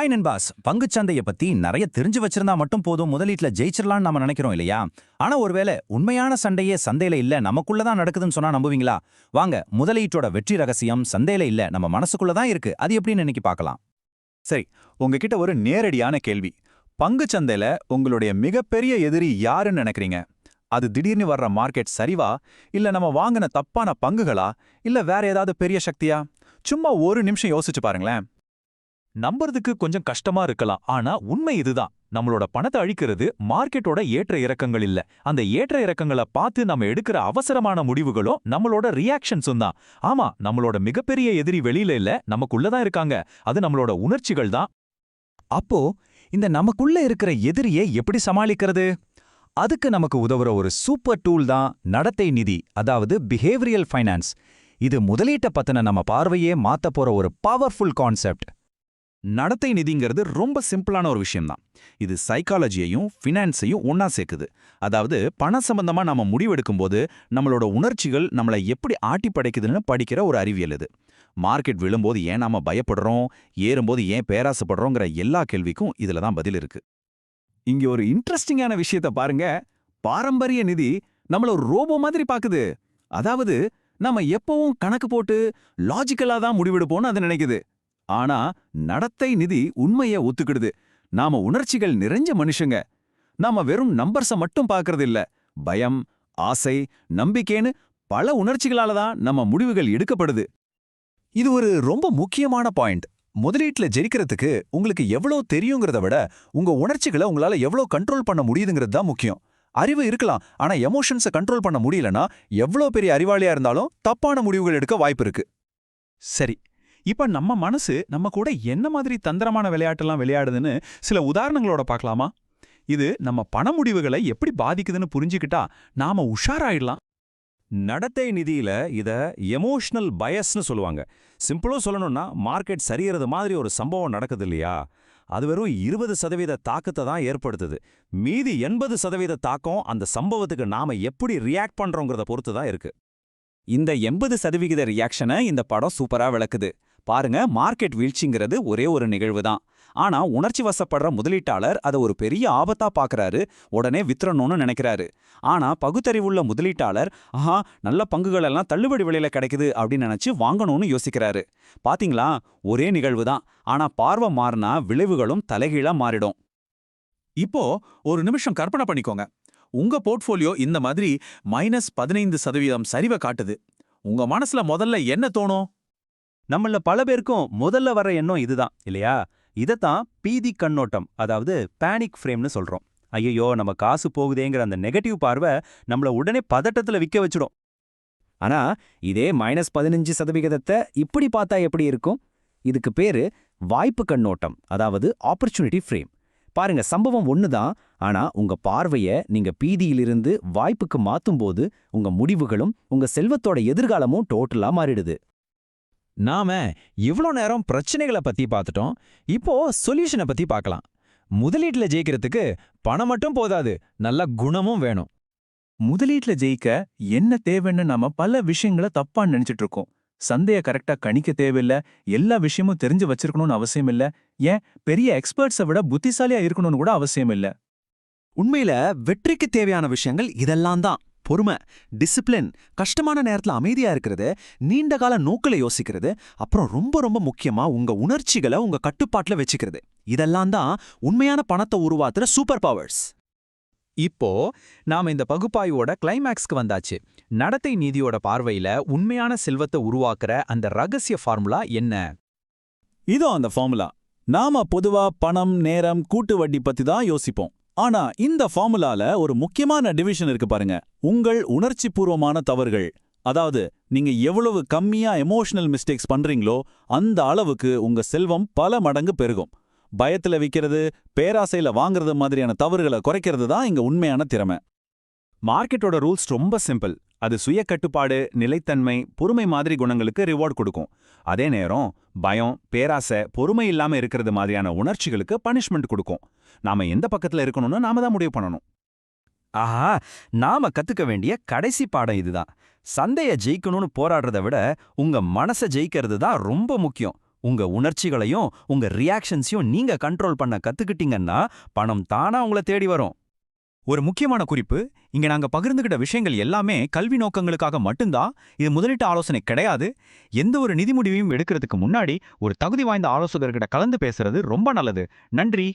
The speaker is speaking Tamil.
ஹாய் நண்பாஸ் பங்குச்சந்தையை பத்தி நிறைய தெரிஞ்சு வச்சிருந்தா மட்டும் போதும். முதலீட்டுல ஜெயிச்சிடலாம்னு நம்ம நினைக்கிறோம் இல்லையா? ஆனா ஒருவேளை உண்மையான சண்டையே சந்தையில இல்ல நமக்குள்ள தான் நடக்குதுன்னு சொன்னா நம்புவீங்களா? வாங்க முதலீட்டோட வெற்றி ரகசியம் சந்தையில இல்ல நம்ம மனசுக்குள்ள தான் இருக்கு. அது எப்படின்னு இன்னைக்கு பார்க்கலாம். சரி உங்ககிட்ட ஒரு நேரடியான கேள்வி. பங்குச் சந்தையில உங்களுடைய மிகப்பெரிய எதிரி யாருன்னு நினைக்கிறீங்க? அது திடீர்னு வர்ற மார்க்கெட் சரிவா? இல்ல நம்ம வாங்கின தப்பான பங்குகளா? இல்ல வேற ஏதாவது பெரிய சக்தியா? சும்மா ஒரு நிமிஷம் யோசிச்சு பாருங்களேன். நம்புறதுக்கு கொஞ்சம் கஷ்டமா இருக்கலாம். ஆனா உண்மை இதுதான். நம்மளோட பணத்தை அழிக்கிறது மார்க்கெட்டோட ஏற்ற இறக்கங்கள் இல்ல. அந்த ஏற்ற இறக்கங்களை பார்த்து நம்ம எடுக்கிற அவசரமான முடிவுகளும் நம்மளோட ரியாக்ஷன்ஸும் தான். ஆமா நம்மளோட மிகப்பெரிய எதிரி வெளியில இல்ல நமக்குள்ளதான் இருக்காங்க. அது நம்மளோட உணர்ச்சிகள் தான். அப்போ இந்த நமக்குள்ள இருக்கிற எதிரியை எப்படி சமாளிக்கிறது? அதுக்கு நமக்கு உதவுற ஒரு சூப்பர் டூல் தான் நடத்தை நிதி அதாவது பிஹேவியல் ஃபைனான்ஸ் இது முதலீட்டை பத்தின நம்ம பார்வையே மாத்த போற ஒரு பவர்ஃபுல் கான்செப்ட் நடத்தை நிதிங்கிறது ரொம்ப சிம்பிளான ஒரு விஷயம்தான். இது சைக்காலஜியையும் ஃபினான்ஸையும் ஒன்றா சேர்க்குது. அதாவது பண சம்பந்தமா நாம முடிவெடுக்கும்போது நம்மளோட உணர்ச்சிகள் நம்மளை எப்படி ஆட்டி படைக்குதுன்னு படிக்கிற ஒரு அறிவியல் இது. மார்க்கெட் விழும்போது ஏன் நாம பயப்படுறோம்? ஏறும்போது ஏன் பேராசப்படுறோங்கிற எல்லா கேள்விக்கும் இதுல தான் பதில் இருக்கு. இங்க ஒரு இன்ட்ரெஸ்டிங்கான விஷயத்த பாருங்க. பாரம்பரிய நிதி நம்மள ஒரு ரோபோ மாதிரி பாக்குது. அதாவது நம்ம எப்பவும் கணக்கு போட்டு லாஜிக்கலா தான் முடிவெடுப்போம்னு அது நினைக்குது. ஆனா நடத்தை நிதி உண்மைய ஒத்துக்கிடுது. நாம உணர்ச்சிகள் நிறைஞ்ச மனுஷங்க. நாம வெறும் நம்பர்ஸ மட்டும் பார்க்கறது இல்ல பயம் ஆசை நம்பிக்கைன்னு பல உணர்ச்சிகளால தான் நம்ம முடிவுகள் எடுக்கப்படுது. இது ஒரு ரொம்ப முக்கியமான பாயிண்ட். முதலீட்டுல ஜெயிக்கிறதுக்கு உங்களுக்கு எவ்வளோ தெரியுங்கிறத விட உங்க உணர்ச்சிகளை உங்களால எவ்வளோ கண்ட்ரோல் பண்ண முடியுதுங்கிறது தான் முக்கியம். அறிவு இருக்கலாம். ஆனா எமோஷன்ஸை கண்ட்ரோல் பண்ண முடியலனா எவ்வளோ பெரிய அறிவாளியா இருந்தாலும் தப்பான முடிவுகள் எடுக்க வாய்ப்பு இருக்கு. சரி இப்ப நம்ம மனசு நம்ம கூட என்ன மாதிரி தந்திரமான விளையாட்டெல்லாம் விளையாடுதுன்னு சில உதாரணங்களோட பார்க்கலாமா? இது நம்ம பண முடிவுகளை எப்படி பாதிக்குதுன்னு புரிஞ்சுக்கிட்டா நாம உஷாராயிடலாம். நடத்தை நிதியில இத எமோஷனல் பயஸ்னு சொல்லுவாங்க. சிம்பிளா சொல்லணும்னா மார்க்கெட் சரியறது மாதிரி ஒரு சம்பவம் நடக்குது இல்லையா அது வெறும் இருபது சதவீத தாக்கத்தை தான் ஏற்படுத்துது. மீதி எண்பது சதவீத தாக்கம் அந்த சம்பவத்துக்கு நாம எப்படி ரியாக்ட் பண்றோங்கிறத பொறுத்து தான் இருக்கு. இந்த எண்பது சதவிகித ரியாக்ஷனை இந்த படம் சூப்பரா விளக்குது. பாருங்க மார்க்கெட் வீழ்ச்சிங்கிறது ஒரே ஒரு நிகழ்வு தான் ஆனா உணர்ச்சி வசப்படுற முதலீட்டாளர் அதை ஒரு பெரிய ஆபத்தா பாக்குறாரு உடனே வித்துறணும்னு நினைக்கிறாரு. ஆனா பகுத்தறிவுள்ள முதலீட்டாளர் ஆஹா நல்ல பங்குகள் எல்லாம் தள்ளுபடி விலையில கிடைக்குது அப்படின்னு நினைச்சு வாங்கணும்னு யோசிக்கிறாரு. பாத்தீங்களா? ஒரே நிகழ்வு தான் ஆனா பார்வை மாறினா விளைவுகளும் தலைகீழா மாறிடும். இப்போ ஒரு நிமிஷம் கற்பனை பண்ணிக்கோங்க. உங்க போர்ட்ஃபோலியோ இந்த மாதிரி மைனஸ் பதினைந்து சதவீதம் சரிவை காட்டுது. உங்க மனசுல முதல்ல என்ன தோணும்? நம்மள பல பேருக்கும் முதல்ல வர எண்ணம் இதுதான் இல்லையா? இதைத்தான் பீதி கண்ணோட்டம் அதாவது பேனிக் ஃப்ரேம்னு சொல்றோம். ஐயோ நம்ம காசு போகுதேங்கிற அந்த நெகட்டிவ் பார்வை நம்மள உடனே பதட்டத்துல விக்க வச்சிடும். ஆனா இதே மைனஸ் பதினஞ்சு சதவிகிதத்தை இப்படி பார்த்தா எப்படி இருக்கும்? இதுக்கு பேரு வாய்ப்பு கண்ணோட்டம் அதாவது ஆப்பர்ச்சுனிட்டி ஃப்ரேம் பாருங்க சம்பவம் ஒண்ணுதான் ஆனா உங்க பார்வைய நீங்க பீதியிலிருந்து வாய்ப்புக்கு மாத்தும் போது உங்க முடிவுகளும் உங்க செல்வத்தோட எதிர்காலமும் டோட்டலா மாறிடுது. நாம இவ்ளோ நேரம் பிரச்சனைகளை பத்தி பார்த்துட்டோம் இப்போ சொல்யூஷனை பத்தி பார்க்கலாம் முதலீட்டுல ஜெயிக்கிறதுக்கு பணம் மட்டும் போதாது நல்ல குணமும் வேணும். முதலீட்டுல ஜெயிக்க என்ன தேவைன்னு நாம பல விஷயங்களை தப்பா நினைச்சிட்டு இருக்கோம். சந்தைய கரெக்டா கணிக்க தேவையில்ல எல்லா விஷயமும் தெரிஞ்சு வச்சிருக்கணும்னு அவசியம் இல்ல. ஏன்? பெரிய எக்ஸ்பர்ட்ஸை விட புத்திசாலியா இருக்கணும்னு கூட அவசியம் இல்ல. உண்மையில வெற்றிக்கு தேவையான விஷயங்கள் இதெல்லாம் தான். பொறுமை டிசிப்ளின் கஷ்டமான நேரத்துல அமைதியா இருக்கிறது நீண்ட கால யோசிக்கிறது அப்புறம் ரொம்ப ரொம்ப முக்கியமா உங்க உணர்ச்சிகளை உங்க கட்டுப்பாட்டுல வச்சுக்கிறது. இதெல்லாம் தான் உண்மையான பணத்தை உருவாக்குற சூப்பர் பவர்ஸ் இப்போ நாம இந்த பகுப்பாய்வோட கிளைமேக்ஸ்க்கு வந்தாச்சு. நடத்தை நீதியோட பார்வையில உண்மையான செல்வத்தை உருவாக்குற அந்த ரகசிய ஃபார்முலா என்ன? இதோ அந்த ஃபார்முலா நாம பொதுவா பணம் நேரம் கூட்டு வட்டி பத்தி தான் யோசிப்போம். ஆனா இந்த ஃபார்முலால ஒரு முக்கியமான டிவிஷன் இருக்கு பாருங்க. உங்கள் உணர்ச்சி பூர்வமான தவறுகள் அதாவது நீங்க எவ்வளவு கம்மியா எமோஷனல் மிஸ்டேக்ஸ் பண்றீங்களோ அந்த அளவுக்கு உங்க செல்வம் பல மடங்கு பெருகும். பயத்துல விக்கிறது பேராசையில வாங்குறது மாதிரியான தவறுகளை குறைக்கிறது தான் இங்க உண்மையான திறமை. மார்க்கெட்டோட ரூல்ஸ் ரொம்ப சிம்பிள் அது சுய கட்டுப்பாடு நிலைத்தன்மை பொறுமை மாதிரி குணங்களுக்கு ரிவார்ட் கொடுக்கும். அதே நேரம் பயம் பேராசை பொறுமை இல்லாம இருக்கிறது மாதிரியான உணர்ச்சிகளுக்கு பனிஷ்மெண்ட் கொடுக்கும். நாம எந்த பக்கத்துல இருக்கணும்னு நாம தான் முடிவு பண்ணணும். ஆஹா நாம கத்துக்க வேண்டிய கடைசி பாடம் இதுதான். சந்தைய ஜெயிக்கணும்னு போராடுறதை விட உங்க மனச ஜெயிக்கிறது தான் ரொம்ப முக்கியம். உங்க உணர்ச்சிகளையும் உங்க ரியாக்ஷன்ஸையும் நீங்க கண்ட்ரோல் பண்ண கத்துக்கிட்டீங்கன்னா பணம் தானா உங்களை தேடி வரும். ஒரு முக்கியமான குறிப்பு இங்க நாங்க பகிர்ந்துகிட்ட விஷயங்கள் எல்லாமே கல்வி நோக்கங்களுக்காக மட்டும்தான் இது முதலீட்டு ஆலோசனை கிடையாது. எந்த ஒரு நிதி முடிவையும் எடுக்கிறதுக்கு முன்னாடி ஒரு தகுதி வாய்ந்த ஆலோசகர்கிட்ட கலந்து பேசுறது ரொம்ப நல்லது. நன்றி.